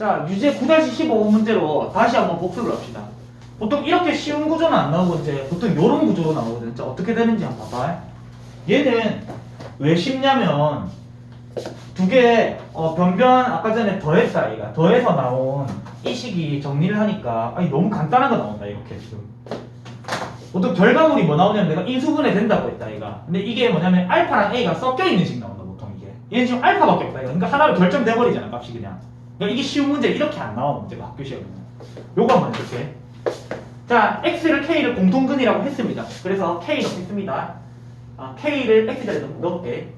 자, 유제 9-15 문제로 다시 한번 복습을 합시다. 보통 이렇게 쉬운 구조는 안 나오고 이제 보통 이런 구조로 나오거든요. 자, 어떻게 되는지 한번 봐봐. 얘는 왜 쉽냐면 두 개, 어, 변변 아까 전에 더했다, 아이가. 더해서 나온 이 식이 정리를 하니까, 아니, 너무 간단한 거 나온다, 이렇게 지금. 보통 결과물이 뭐 나오냐면 내가 인수분해 된다고 했다, 아이가. 근데 이게 뭐냐면 알파랑 A가 섞여 있는 식 나온다, 보통 이게. 얘는 지금 알파밖에 없다, 이거. 그러니까 하나로 결정돼 버리잖아, 값이 그냥. 그러니까 이게 쉬운 문제 이렇게 안 나와, 문제가 학교 시험에는. 요거 한번 해볼게. 자, X를 K를 공통근이라고 했습니다. 그래서 K 넣겠습니다. 아, K를 X자리에 넣- 넣을게.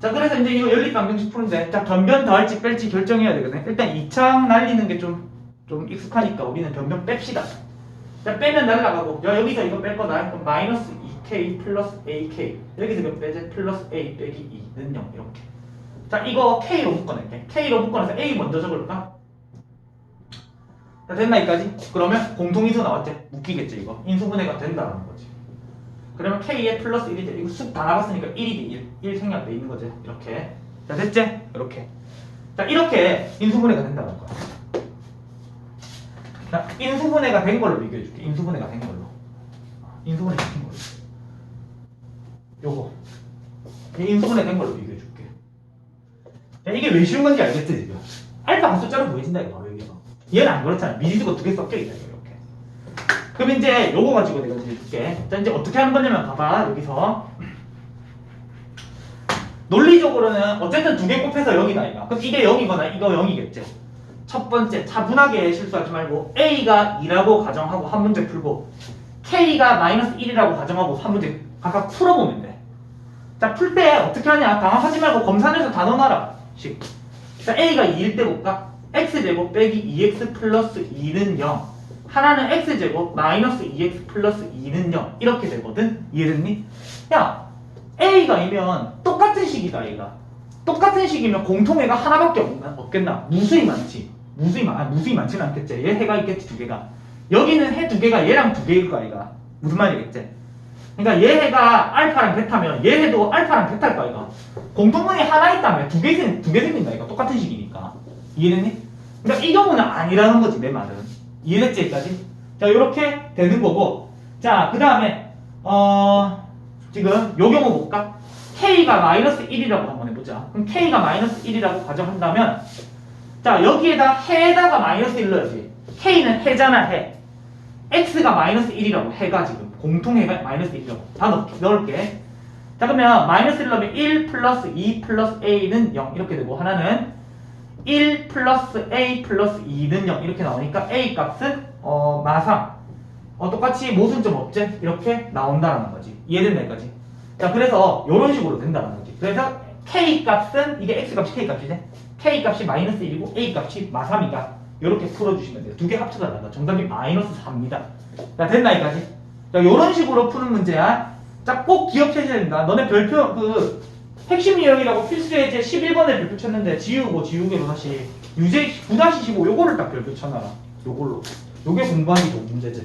자, 그래서 이제 이거 연립방정식 푸는데, 자, 변변 더할지 뺄지 결정해야 되거든. 일단 2창 날리는 게 좀, 좀 익숙하니까 우리는 변변 뺍시다. 자, 빼면 날라가고, 야, 여기서 이거 뺄 거다. 그럼 마이너스 2K 플러스 AK. 여기서 이거 빼지, 플러스 A 빼기 2는 0. 이렇게. 자, 이거 K로 묶어낼게. K로 묶어내서 A 먼저 적을까? 자, 됐나, 여기까지? 그러면 공통인수 나왔지? 묶이겠지, 이거. 인수분해가 된다는 거지. 그러면 K에 플러스 1이 돼. 이거 쑥 다 나갔으니까 1이 돼. 1. 1 생략돼 있는 거지. 이렇게. 자, 됐지? 이렇게. 자, 이렇게 인수분해가 된다는 거야. 자, 인수분해가 된 걸로 비교해줄게. 인수분해가 된 걸로. 인수분해가 된 걸로. 요거. 이 인수분해 된 걸로 비교해 줄게. 자, 이게 왜 쉬운 건지 알겠지, 지금? 알파가 숫자로 보여진다, 이거. 여기가. 얘는 안 그렇잖아. 미지수가 두 개 섞여 있다. 이렇게. 그럼 이제 요거 가지고 내가 해줄게. 자, 이제 어떻게 하는 거냐면 봐봐. 여기서. 논리적으로는 어쨌든 두 개 곱해서 0이다, 이거. 그럼 이게 0이거나 이거 0이겠지. 첫 번째, 차분하게 실수하지 말고 A가 2라고 가정하고 한 문제 풀고 K가 마이너스 1이라고 가정하고 한 문제 각각 풀어보면 돼. 자, 풀 때 어떻게 하냐? 당황하지 말고 검산해서 다 넣어놔라. 식. 자, A가 2일 때 볼까? X제곱 빼기 2X 플러스 2는 0. 하나는 X제곱 마이너스 2X 플러스 2는 0. 이렇게 되거든? 이해됐니? 야, A가 이면 똑같은 식이다, A가. 똑같은 식이면 공통해가 하나밖에 없나? 없겠나? 무수히 많지. 무수히 많, 아, 무수히 많지는 않겠지. 얘 해가 있겠지, 두 개가. 여기는 해 두 개가 얘랑 두 개일 거 아이가. 무슨 말이겠지? 그러니까 얘 해가 알파랑 베타면 얘 해도 알파랑 베타일 거 아이가. 공통분이 하나 있다면 두 개, 생- 두개 생긴다, 이거. 똑같은 식이니까. 이해됐니? 그러니까 이 경우는 아니라는 거지, 내 말은. 이해됐지, 여기까지? 자, 요렇게 되는 거고. 자, 그 다음에, 어, 지금 요 경우 볼까? K가 마이너스 1이라고 한번 해보자. 그럼 K가 마이너스 1이라고 가정한다면, 자, 여기에다 해에다가 마이너스 1 넣어야지. K는 해잖아, 해. X가 마이너스 1이라고, 해가 지금. 공통해가 마이너스 1이라고. 다 넣, 넣을게. 자, 그러면 마이너스 1 넣으면 1 플러스 2 플러스 A는 0. 이렇게 되고, 하나는 1 플러스 A 플러스 2는 0. 이렇게 나오니까 A 값은, 어, 마상. 어, 똑같이 모순점 없지? 이렇게 나온다는 거지. 이해됐나, 여기까지? 자, 그래서 이런 식으로 된다는 거지. 그래서 K 값은 이게 X 값이 K 값이지. K 값이 마이너스 1이고 A 값이 마삼이다. 이렇게 풀어주시면 돼요. 두 개 합쳐서 나다. 정답이 마이너스 4입니다. 자, 됐나, 여기까지? 자, 이런 식으로 푸는 문제야. 자, 꼭 기억하셔야 된다. 너네 별표, 그, 핵심 유형이라고 필수 예제 11번에 별표 쳤는데, 지우고 지우개로 다시, 유제 9-15 요거를 딱 별표 쳐놔라. 요걸로. 요게 공부하기 좋은 문제지.